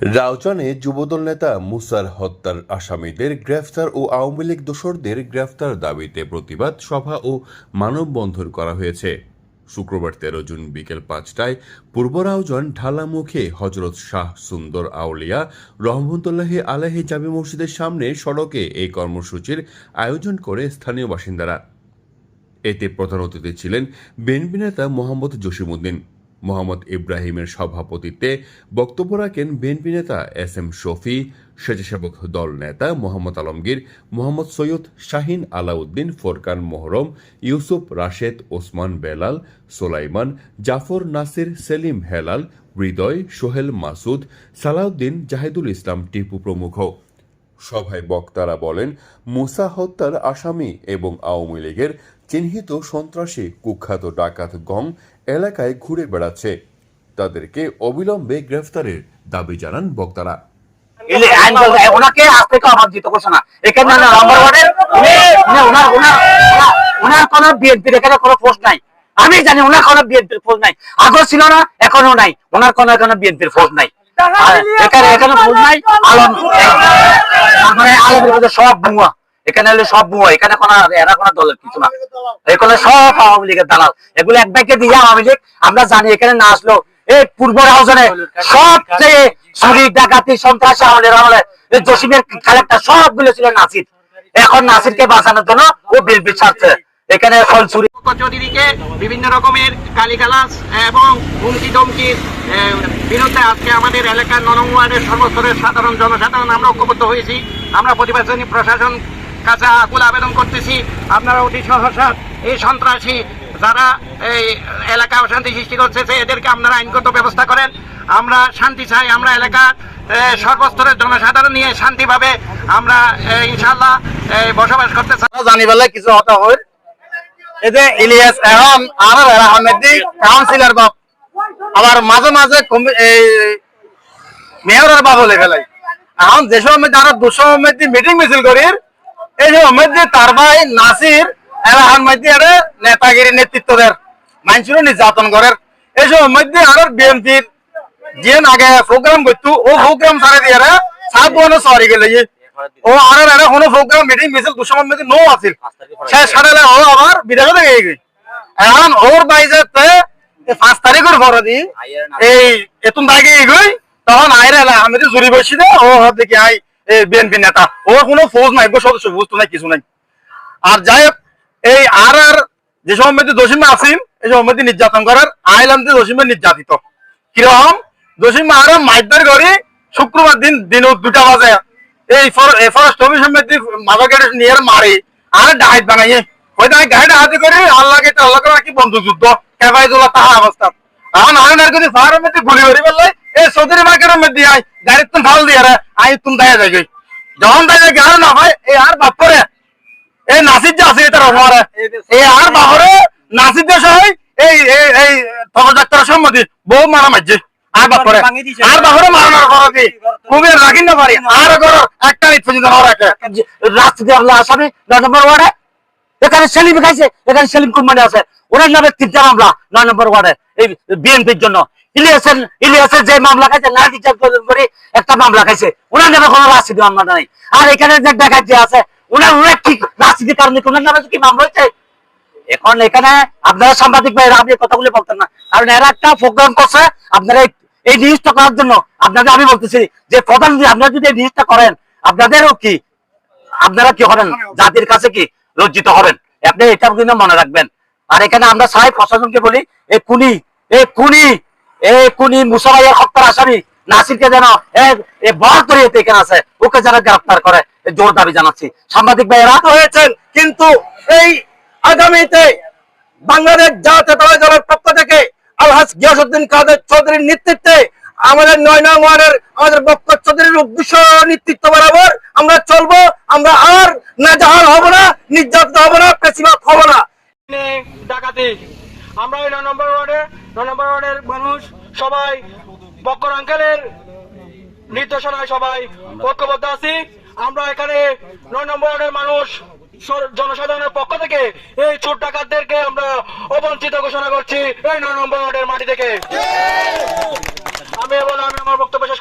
রাউজানে যুবদল নেতা মুসার হত্যার আসামিদের গ্রেফতার ও আওয়ামী লীগ দোসরদের গ্রেফতার দাবিতে প্রতিবাদ, সভা ও মানববন্ধন করা হয়েছে। শুক্রবার তেরো জুন বিকেল পাঁচটায় পূর্ব রাউজান ঢালামুখে হজরত শাহ সুন্দর আউলিয়া রহমতুল্লাহি আলাহি জামি মসজিদের সামনে সড়কে এই কর্মসূচির আয়োজন করে স্থানীয় বাসিন্দারা। এতে প্রধান অতিথি ছিলেন বিএনপি নেতা মোহাম্মদ জসিমউদ্দিন। মোহাম্মদ ইব্রাহিমের সভাপতিত্বে বক্তব্য রাখেন বিএনপি নেতা এস এম শফি, স্বেচ্ছাসেবক দল নেতা মোহাম্মদ আলমগীর, মোহাম্মদ সৈয়দ শাহিন আলাউদ্দিন, ফোরকান মোহরম, ইউসুফ রাশেদ, ওসমান বেলাল, সোলাইমান, জাফর নাসির, সেলিম হেলাল, হৃদয়, সোহেল মাসুদ, সালাউদ্দিন, জাহিদুল ইসলাম টিপু প্রমুখ। সভায় বক্তারা বলেন, মুসা হত্যার আসামি এবং আওয়ামী লীগের চিহ্নিত সন্ত্রাসী, কুখ্যাত ডাকাত গং এলাকায় ঘুরে বেড়াচ্ছে। তাদেরকে অবিলম্বে গ্রেফতারের দাবি জানান বক্তারা। এখানে কোনো নাই। আমি জানি ওনার কোনো বিএনপির পোস্ট নাই। আগেও ছিল না এখনও নাই। ওনার কোনো এখানে বিএনপির পোস্ট নাই। এখানে এখানে পোস্ট নাই, আলম মানে আলমের সব বুয়া এখানে হলে সব বুয়া এখানে কোনো এরা কোনো দলের কিছু না। এগুলো সব আওয়ামী লীগের দালাল। এগুলো এক ব্যাংকে দিয়ে আওয়ামী লীগ, আমরা জানি এখানে না আসলো এই পূর্ব রাউজানে সবচেয়ে চুরি ডাকাতি, সন্ত্রাসী আমলের আমলে এই জসিমের কালেক্টর সবগুলো ছিল নাসির। এখন নাসিরকে বাঁচানোর জন্য ও বিএনপি ছাড়ছে। এখানে ফল চুরি চৌধুরীকে বিভিন্ন রকমের গালিগালাজ এবং হুমকি ধমকির বিরুদ্ধে আজকে আমাদের এলাকার নরম ওয়ার্ডের সর্বস্তরের সাধারণ জনসাধারণ আমরা ঐক্যবদ্ধ হয়েছি। আমরা প্রতিবাদী প্রশাসন কাছে আকুল আবেদন করতেছি। আপনারা অতি সহসা এই সন্ত্রাসী যারা এই এলাকা অশান্তি সৃষ্টি করছে এদেরকে আপনারা আইনগত ব্যবস্থা করেন। আমরা শান্তি চাই আমরা এলাকার আহ, সর্বস্তরের জনসাধারণ নিয়ে শান্তিভাবে আমরা ইনশাল্লাহ বসবাস করতে চাই। জানি বলে কিছু হতা হয় যে ইলিয়াস এখন আর আহমেদি কাউন্সিলর বাপ আবার মাঝে মাঝে মেয়রের বাপ বলে ফেলাই এখন যে সময় তারা দুশো মিটিং মিছিল করি এই যে মধ্যে তার ভাই নাসির এলাহান মধ্যে আরে নেতাগিরি নেতৃত্ব দের মানুষের নির্যাতন করার। এই সময় মধ্যে আর বিএনপির যে আগে প্রোগ্রাম করতো, ও প্রোগ্রাম সারে দিয়ে সাত বনে সরি গেলে ও আর কোনো প্রোগ্রাম মিটিং মিছিল দুশো মধ্যে নো আছিল। শেষ সাড়ে ও আবার বিদেশে থেকে গেছে। এখন ওর বাইজে পাঁচ তারিখের পরে দি, এই এতুন দাগে গই তখন আইরে আমি তো জুরি বসি দে, ও দেখি আই বিএনপি নেতা। ও কোনো ফৌজ নাই সদস্য, বুঝতো নাই, কিছু নাই। আর যাই এই আর আর যে সময় মধ্যে দোষীমা আছেন এই সময় মধ্যে নির্যাতন করার আইলাম যে দোষীমা নির্যাতিত। কীরকম? দোষীমা আরও মাইদার করে শুক্রবার দিন দিন দুটা বাজে। এই ফরেস্ট অফিসের মধ্যে মাথা কেটে নিয়ে মারে, আর ডাইট বানাইয়ে। ওই তাই গাড়িটা হাতে করে আল্লাহ আল্লাহ করে কি বন্ধু যুদ্ধ? কেবাই তোলা তাহা অবস্থা। এখন আর যদি ফায়ারের মধ্যে গুলি হরি বললে, এই চৌধুরী মার্কেটের মধ্যে আই গাড়ির তুমি ঢাল দিয়ে আই তুমি দায় যাই যখন দায় না হয় এই আর বাপ করে এই নাসির যে আছে অপরে আর বাপরে নাসির দেশ হয় এই এই এই ফকর ডাক্তারের সম্মতি বহু মারা মারছে। আর বাপরে আর বাপরে মারানোর রাখি না পারি। আর একটা নিত পর্যন্ত না রাখে। রাস্তা আল্লাহ আসামি নয় নম্বর ওয়ার্ডে। এখানে সেলিম খাইছে এখানে সেলিম কুমারি আছে? ওনার নামে তিনটা মামলা নয় নম্বর ওয়ার্ডে এই বিএনপির জন্য। ইলিয়াসের ইলিয়াসের যে মামলা খাইছে না বিচার করে একটা মামলা খাইছে। ওনার নামে কোনো রাজনীতি মামলা নাই। আর এখানে যে ডাকাত যে আছে, ওনার ওনার কি রাজনীতির কারণে ওনার নামে কি মামলা হয়েছে? এখন এখানে আপনারা সাংবাদিক ভাইরা, আপনি কথাগুলো বলতেন না। কারণ এরা একটা প্রোগ্রাম করছে, আপনারা এই- জিনিসটা করার জন্য। আপনাদের আমি বলতেছি যে প্রধান আপনারা যদি এই জিনিসটা করেন, আপনাদেরও কি আপনারা কি হবেন? জাতির কাছে কি লজ্জিত হবেন? আপনি এটা কিন্তু মনে রাখবেন। আর এখানে আমরা সাহেব প্রশাসনকে বলি, এ কুনি এ কুনি এ কুনি মুসাভাইয়ের হত্যার আসামি। নাসিরকে যেন বল করে এখানে আছে ওকে যেন গ্রেফতার করে। জোর দাবি জানাচ্ছি। সাংবাদিক ভাইয়েরা হয়েছেন কিন্তু এই আগামীতে বাংলাদেশ জাতীয়তাবাদী দলের পক্ষ থেকে আলহাজ গিয়াসুদ্দিন কাদের চৌধুরীর নেতৃত্বে আমাদের নয় নং ওয়ার্ডের আমাদের বক্ক চৌধুরীর উদ্দেশ্য নেতৃত্ব বরাবর আমরা চলবো, আমরা আর নাজাহাল হব না, নির্যাতিত হব না, পেশিবাদ হব না। ডাকাতি। আমরা ওই নয় নম্বর ওয়ার্ডের নয় নম্বর ওয়ার্ডের মানুষ সবাই বক্কর আঙ্কেলের নির্দেশনায় সবাই ঐক্যবদ্ধ আছি। আমরা এখানে নয় নম্বরের মানুষ জনসাধারণের পক্ষ থেকে এই চোর ডাকাতদেরকে আমরা অবঞ্চিত ঘোষণা করছি এই নয় নম্বর মাটি থেকে। আমি বলে আমি আমার বক্তব্য শেষ